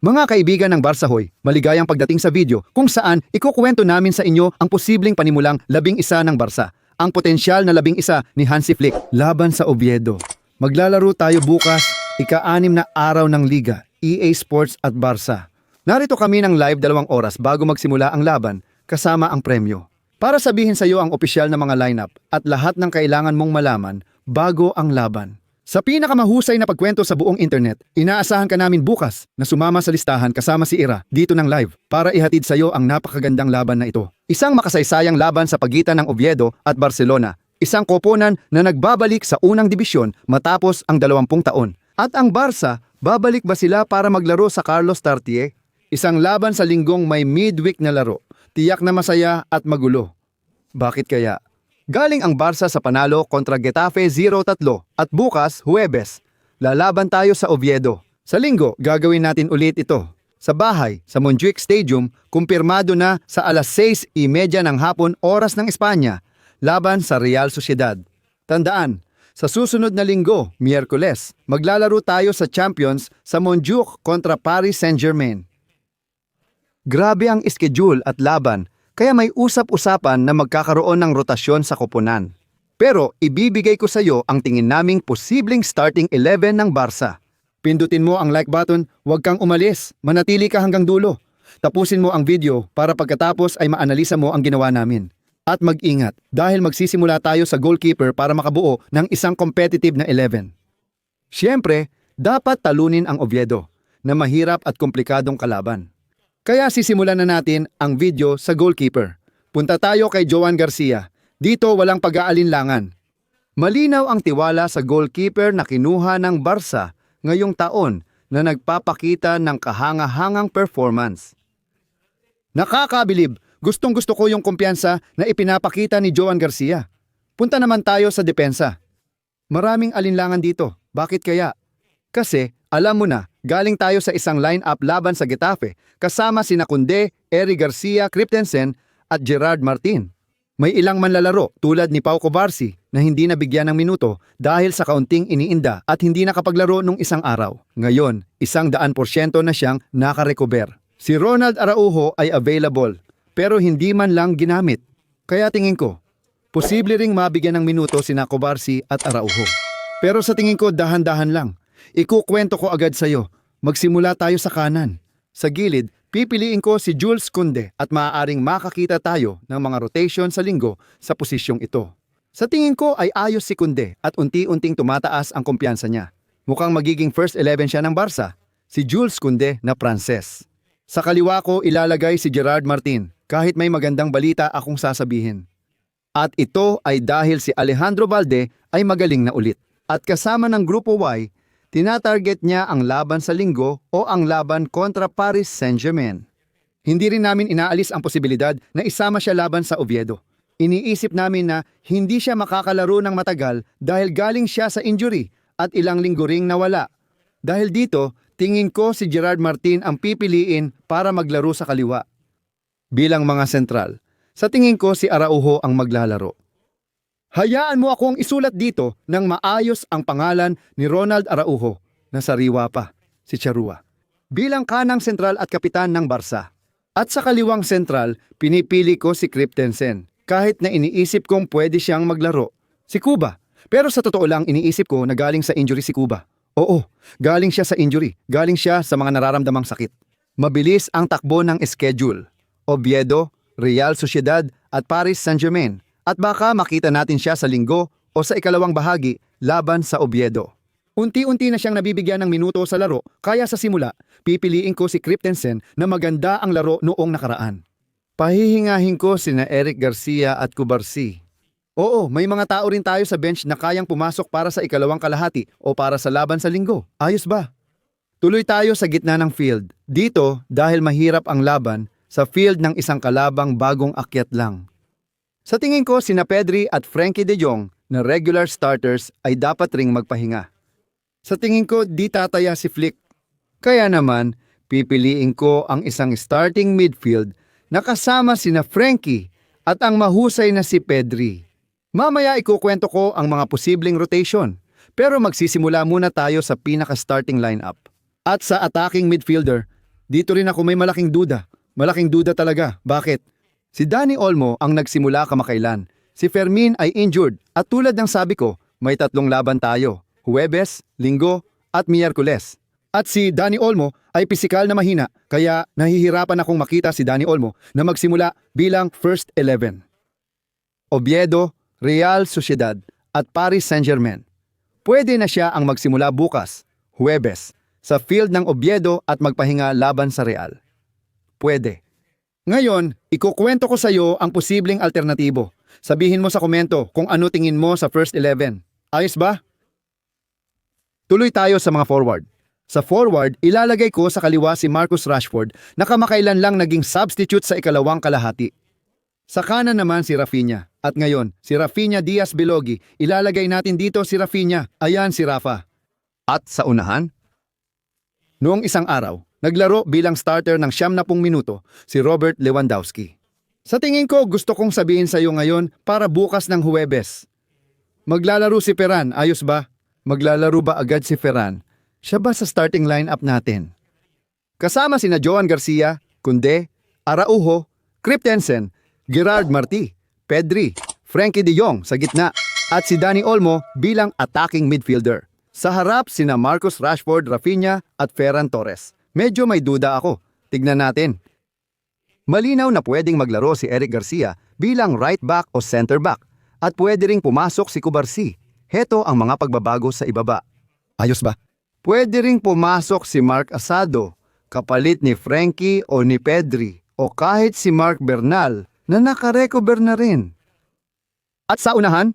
Mga kaibigan ng Barsahoy, maligayang pagdating sa video kung saan ikukuwento namin sa inyo ang posibleng panimulang labing isa ng Barsa, ang potensyal na labing isa ni Hansi Flick laban sa Oviedo. Maglalaro tayo bukas, ika-anim na araw ng Liga, EA Sports at Barsa. Narito kami ng live dalawang oras bago magsimula ang laban kasama ang premyo. Para sabihin sa iyo ang opisyal na mga lineup at lahat ng kailangan mong malaman bago ang laban. Sa pinakamahusay na pagkwento sa buong internet, inaasahan ka namin bukas na sumama sa listahan kasama si Ira dito ng live para ihatid sa iyo ang napakagandang laban na ito. Isang makasaysayang laban sa pagitan ng Oviedo at Barcelona, isang koponan na nagbabalik sa unang dibisyon matapos ang 20 taon. At ang Barca, babalik ba sila para maglaro sa Carlos Tartier? Isang laban sa linggong may midweek na laro, tiyak na masaya at magulo. Bakit kaya? Galing ang Barca sa panalo kontra Getafe 0-3 at bukas, Huwebes, lalaban tayo sa Oviedo. Sa linggo, gagawin natin ulit ito. Sa bahay, sa Montjuic Stadium, kumpirmado na sa alas 6.30 ng hapon oras ng Espanya, laban sa Real Sociedad. Tandaan, sa susunod na linggo, Miyerkules, maglalaro tayo sa Champions sa Montjuic kontra Paris Saint-Germain. Grabe ang schedule at laban, kaya may usap-usapan na magkakaroon ng rotasyon sa koponan. Pero ibibigay ko sa iyo ang tingin naming posibleng starting 11 ng Barca. Pindutin mo ang like button, huwag kang umalis, manatili ka hanggang dulo. Tapusin mo ang video para pagkatapos ay maanalisa mo ang ginawa namin. At mag-ingat dahil magsisimula tayo sa goalkeeper para makabuo ng isang competitive na 11. Siyempre, dapat talunin ang Oviedo na mahirap at komplikadong kalaban. Kaya sisimulan na natin ang video sa goalkeeper. Punta tayo kay Joan Garcia. Dito walang pag-aalinlangan. Malinaw ang tiwala sa goalkeeper na kinuha ng Barca ngayong taon na nagpapakita ng kahanga-hangang performance. Nakakabilib, gustong gusto ko yung kumpiyansa na ipinapakita ni Joan Garcia. Punta naman tayo sa depensa. Maraming alinlangan dito. Bakit kaya? Kasi, alam mo na, galing tayo sa isang line-up laban sa Getafe kasama sina Kunde, Eri Garcia, Christensen at Gerard Martin. May ilang manlalaro tulad ni Pau Cobarsi na hindi nabigyan ng minuto dahil sa kaunting iniinda at hindi nakapaglaro nung isang araw. Ngayon, isang daan porsyento na siyang nakarecover. Si Ronald Araujo ay available pero hindi man lang ginamit. Kaya tingin ko, posible ring mabigyan ng minuto sina Cobarsi at Araujo. Pero sa tingin ko dahan-dahan lang. Ikukwento ko agad sa iyo. Magsimula tayo sa kanan. Sa gilid, pipiliin ko si Jules Kunde at maaaring makakita tayo ng mga rotation sa linggo sa posisyong ito. Sa tingin ko ay ayos si Kunde at unti-unting tumataas ang kumpiyansa niya. Mukhang magiging first 11 siya ng Barca, si Jules Kunde na Pranses. Sa kaliwa ko ilalagay si Gerard Martin kahit may magandang balita akong sasabihin. At ito ay dahil si Alejandro Valde ay magaling na ulit. At kasama ng Grupo Y, tinatarget niya ang laban sa linggo o ang laban kontra Paris Saint-Germain. Hindi rin namin inaalis ang posibilidad na isama siya laban sa Oviedo. Iniisip namin na hindi siya makakalaro ng matagal dahil galing siya sa injury at ilang linggo ring nawala. Dahil dito, tingin ko si Gerard Martin ang pipiliin para maglaro sa kaliwa. Bilang mga sentral, sa tingin ko si Araujo ang maglalaro. Hayaan mo akong isulat dito ng maayos ang pangalan ni Ronald Araujo na sariwa pa, si Charua. Bilang kanang sentral at kapitan ng Barca. At sa kaliwang sentral, pinipili ko si Christensen kahit na iniisip kong pwede siyang maglaro. Si Cuba. Pero sa totoo lang iniisip ko na galing sa injury si Cuba. Oo, galing siya sa injury. Galing siya sa mga nararamdamang sakit. Mabilis ang takbo ng schedule. Oviedo, Real Sociedad at Paris Saint-Germain at baka makita natin siya sa linggo o sa ikalawang bahagi laban sa Oviedo. Unti-unti na siyang nabibigyan ng minuto sa laro kaya sa simula, pipiliin ko si Christensen na maganda ang laro noong nakaraan. Pahihingahin ko sina Eric Garcia at Kubarsi. Oo, may mga tao rin tayo sa bench na kayang pumasok para sa ikalawang kalahati o para sa laban sa linggo. Ayos ba? Tuloy tayo sa gitna ng field. Dito, dahil mahirap ang laban, sa field ng isang kalabang bagong akyat lang. Sa tingin ko, sina Pedri at Frankie de Jong na regular starters ay dapat ring magpahinga. Sa tingin ko, di tataya si Flick. Kaya naman, pipiliin ko ang isang starting midfield na kasama sina Frankie at ang mahusay na si Pedri. Mamaya ikukwento ko ang mga posibleng rotation, pero magsisimula muna tayo sa pinaka-starting lineup. At sa attacking midfielder, Dito rin ako may malaking duda. Malaking duda talaga. Bakit? Si Danny Olmo ang nagsimula kamakailan. Si Fermin ay injured at tulad ng sabi ko, may tatlong laban tayo. Huwebes, Linggo at Miyerkules. At si Danny Olmo ay pisikal na mahina kaya nahihirapan akong makita si Danny Olmo na magsimula bilang first 11. Oviedo, Real Sociedad at Paris Saint-Germain. Pwede na siya ang magsimula bukas, Huwebes, sa field ng Oviedo at magpahinga laban sa Real. Pwede. Ngayon, ikukwento ko sa iyo ang posibleng alternatibo. Sabihin mo sa komento kung ano tingin mo sa first 11. Ayos ba? Tuloy tayo sa mga forward. Sa forward, ilalagay ko sa kaliwa si Marcus Rashford na kamakailan lang naging substitute sa ikalawang kalahati. Sa kanan naman si Rafinha. At ngayon, si Rafinha Diaz Bilogi, ilalagay natin dito si Rafinha. Ayan si Rafa. At sa unahan? Noong isang araw, naglaro bilang starter ng siyam na pung minuto si Robert Lewandowski. Sa tingin ko, gusto kong sabihin sa iyo ngayon para bukas ng Huwebes. Maglalaro si Ferran, ayos ba? Maglalaro ba agad si Ferran? Siya ba sa starting lineup natin? Kasama sina Joan Garcia, Kunde, Araujo, Christensen, Gerard Marti, Pedri, Frankie de Jong sa gitna at si Danny Olmo bilang attacking midfielder. Sa harap sina Marcus Rashford, Rafinha at Ferran Torres. Medyo may duda ako. Tignan natin. Malinaw na pwedeng maglaro si Eric Garcia bilang right back o center back at pwede ring pumasok si Kubarsi. Heto ang mga pagbabago sa ibaba. Ayos ba? Pwede ring pumasok si Mark Asado, kapalit ni Frankie o ni Pedri o kahit si Mark Bernal na nakarecover na rin. At sa unahan,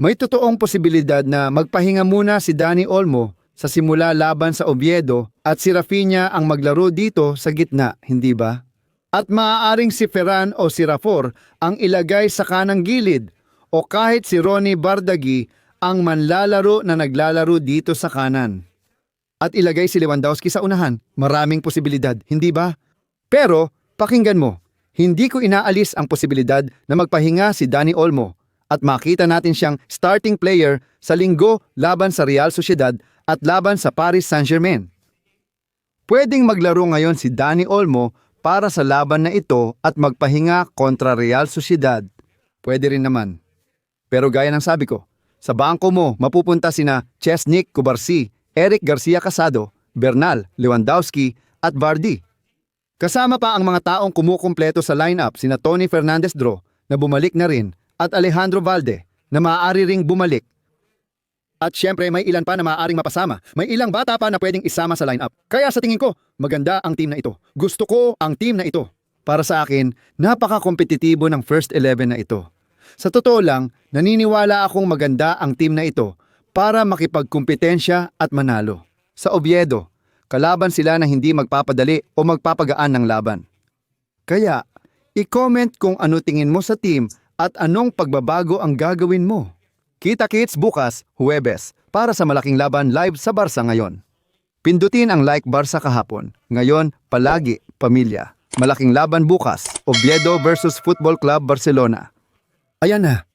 may totoong posibilidad na magpahinga muna si Danny Olmo sa simula laban sa Oviedo at si Rafinha ang maglaro dito sa gitna, hindi ba? At maaaring si Ferran o si Rafor ang ilagay sa kanang gilid o kahit si Ronnie Bardagi ang manlalaro na naglalaro dito sa kanan. At ilagay si Lewandowski sa unahan. Maraming posibilidad, hindi ba? Pero, pakinggan mo, hindi ko inaalis ang posibilidad na magpahinga si Danny Olmo at makita natin siyang starting player sa linggo laban sa Real Sociedad at laban sa Paris Saint-Germain. Pwedeng maglaro ngayon si Danny Olmo para sa laban na ito at magpahinga kontra Real Sociedad. Pwede rin naman. Pero gaya ng sabi ko, sa bangko mo mapupunta sina Chesnik Kubarsi, Eric Garcia Casado, Bernal, Lewandowski at Vardy. Kasama pa ang mga taong kumukumpleto sa lineup sina Tony Fernandez Dro na bumalik na rin at Alejandro Valde na maaari ring bumalik. At syempre may ilan pa na maaaring mapasama. May ilang bata pa na pwedeng isama sa lineup. Kaya sa tingin ko, maganda ang team na ito. Gusto ko ang team na ito. Para sa akin, napaka-kompetitibo ng first 11 na ito. Sa totoo lang, naniniwala akong maganda ang team na ito para makipagkumpetensya at manalo. Sa Oviedo, kalaban sila na hindi magpapadali o magpapagaan ng laban. Kaya, i-comment kung ano tingin mo sa team at anong pagbabago ang gagawin mo. Kita-kits bukas, Huwebes, para sa malaking laban live sa Barsa ngayon. Pindutin ang like Barsa kahapon. Ngayon, palagi, pamilya. Malaking laban bukas, Oviedo versus Football Club Barcelona. Ayan na,